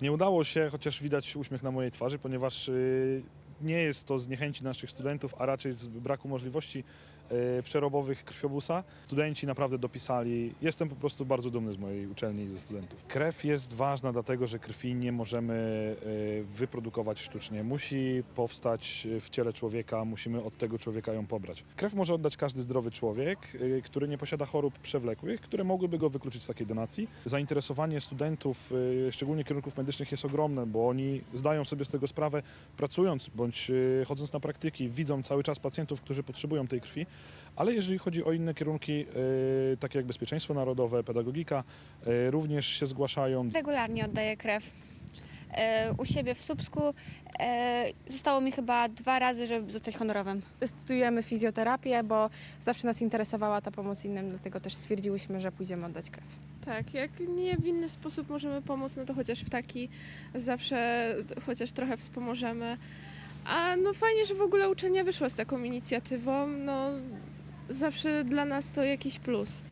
Nie udało się, chociaż widać uśmiech na mojej twarzy, ponieważ y, nie jest to z niechęci naszych studentów, a raczej z braku możliwości y, przerobowych krwiobusa. Studenci naprawdę dopisali. Jestem po prostu bardzo dumny z mojej uczelni i ze studentów. Krew jest ważna, dlatego że krwi nie możemy y, wyprodukować sztucznie. Musi powstać w ciele człowieka, musimy od tego człowieka ją pobrać. Krew może oddać każdy zdrowy człowiek, który nie posiada chorób przewlekłych, które mogłyby go wykluczyć z takiej donacji. Zainteresowanie studentów, szczególnie kierunków medycznych, jest ogromne, bo oni zdają sobie z tego sprawę, pracując bądź y, chodząc na praktyki, widzą cały czas pacjentów, którzy potrzebują tej krwi, ale jeżeli chodzi o inne kierunki, y, takie jak bezpieczeństwo narodowe, pedagogika, y, również się zgłaszają. Regularnie oddaję krew. U siebie w Słupsku zostało mi chyba dwa razy, żeby zostać honorowym. Studiujemy fizjoterapię, bo zawsze nas interesowała ta pomoc innym, dlatego też stwierdziłyśmy, że pójdziemy oddać krew. Tak, jak nie w inny sposób możemy pomóc, no to chociaż w taki zawsze chociaż trochę wspomożemy. A no fajnie, że w ogóle uczelnia wyszła z taką inicjatywą, no zawsze dla nas to jakiś plus.